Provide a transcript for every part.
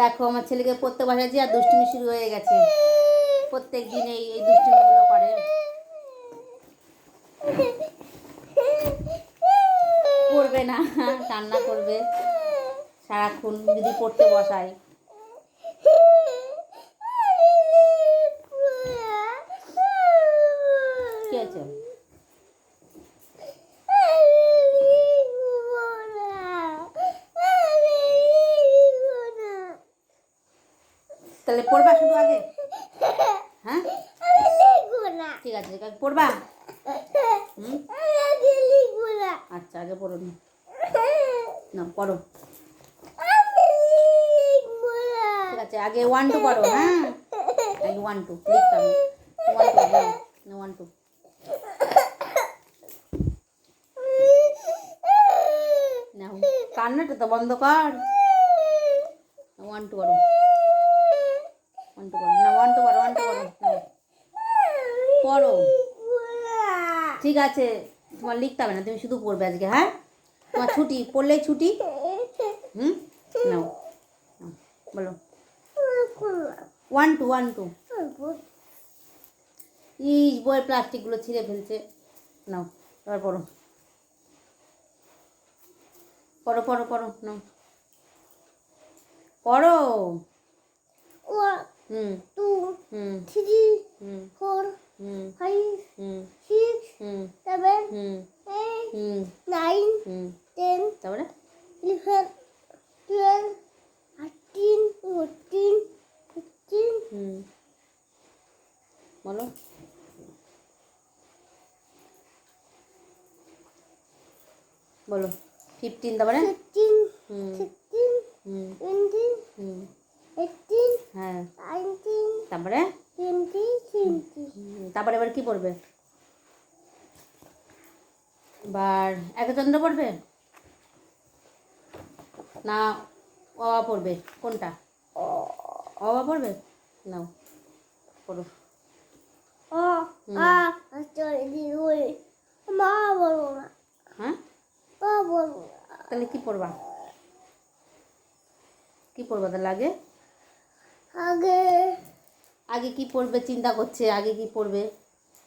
দেখো, আমার ছেলেকে পড়তে বসেছি আর দুষ্টুমি শুরু হয়ে গেছে। প্রত্যেক দিন এই এই দুষ্টুমিগুলো করে। পড়বে না, কান্না করবে। সারাক্ষণ যদি পড়তে বসায়। কি আছে? তাহলে পড়বা শুধু আগে? হ্যাঁ? ঠিক আছে পড়বা? হুম? আচ্ছা আগে পড়ো না। না পড়ো। ঠিক আছে আগে ওয়ান টু পড়ো হ্যাঁ? আগে ওয়ান টু লিখতাম। ওয়ান টু ওয়ান টু না কান্নাটা তো বন্ধ কর। ওয়ান টু পড়ো ওয়ান টু পড়ো না ওয়ান টু পড়ো ওয়ান টু পড়ো নাও। পড়ো ঠিক আছে তোমার লিখতে হবে না তুমি শুধু পড়বে আজকে হ্যাঁ? তোমার ছুটি পড়লেই ছুটি? হুম? নাও বলো। ওয়ান টু ওয়ান টু ইস বইয়ের প্লাস্টিকগুলো ছিঁড়ে ফেলছে। নাও এবার পড়ো। পড়ো পড়ো পড়ো নাও। পড়ো। হুম হুম four, হুম five, হুম six, হুম seven, হুম eight, হুম nine, হুম ten, তারপরে টুয়েলভ থার্টিন ফোরটিন ফিফটিন। বলো। বলো। ফিফটিন তারপরে ফিফটিন ফিফটিন হুম। টোয়েন্টিন হুম। এইটিন হ্যাঁ। নাইনটিন তারপরে টোয়েন্টি টোয়েন্টি। তারপরে এবার কী পড়বে? বার একচন্দ্র পড়বে? না অবা পড়বে। কোনটা? অবা পড়বে? নাও পড়ো। ও আ চলে দি ওই মা বলো না। হ্যাঁ? তাহলে কি পড়বা? কি পড়বা তাহলে আগে? আগে। আগে কি পড়বে? চিন্তা করছে আগে কি পড়বে?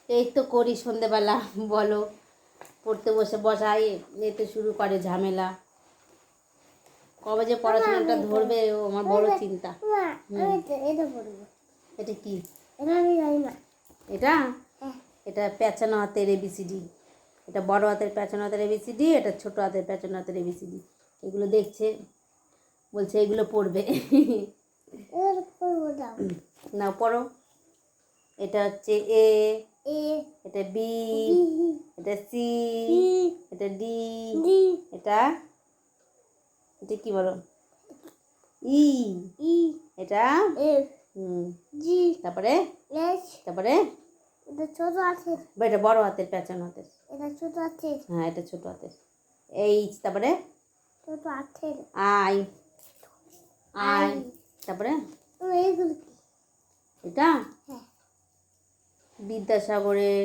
এই তো করি সন্ধেবেলা বলো। পড়তে বসে বসাই এতে শুরু করে ঝামেলা। কবে যে পড়াশোনাটা ধরবে? ও আমার বড় চিন্তা। না এটা এটা কি? এটা না। এটা? হ্যাঁ। এটা পেঁচানো হাতের এবিসিডি এটা বড় হাতের পেঁচানো হাতের এবিসিডি এটা ছোট হাতের পেঁচানো হাতের এবিসিডি এগুলো দেখছে। বলছে এগুলো পড়বে। নাও পড়ো। এটা হচ্ছে এ। এটা বি। এটা সি। এটা ডি। এটা এটা কি বলো? ই। ই। এটা? জি। তারপরে? এস তারপরে? এটা ছোট আছে বা এটা বড় হাতের পেঁচানো হাতের। এটা ছোট আছে হ্যাঁ এটা ছোট হাতের। এইচ তারপরে? ছোট আছে আই। আই। তারপরে? এটা? হ্যাঁ। বিদ্যাসাগরের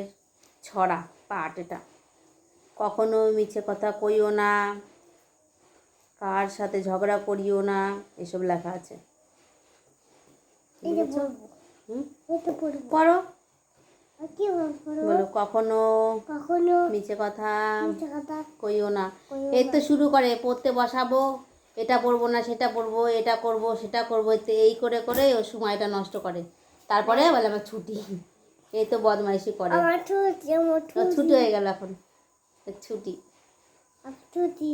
ছড়া পাঠ এটা। কখনো মিছে কথা কইও না। কার সাথে ঝগড়া করিও না এসব লেখা আছে। এটা পড়ব হুম? পড়ো। আর কি পড়ব? বলো কখনো কখনো মিছে কথা? কইও না। এই তো শুরু করে পড়তে বসাবো এটা পড়ব না সেটা পড়ব এটা করব সেটা করব এই করে করে ও সময়টা নষ্ট করে। তারপরে বলে আমার ছুটি। এই তো বদমাইশি করে। ছুটি হয়ে গেল এখন। ছুটি। ছুটি।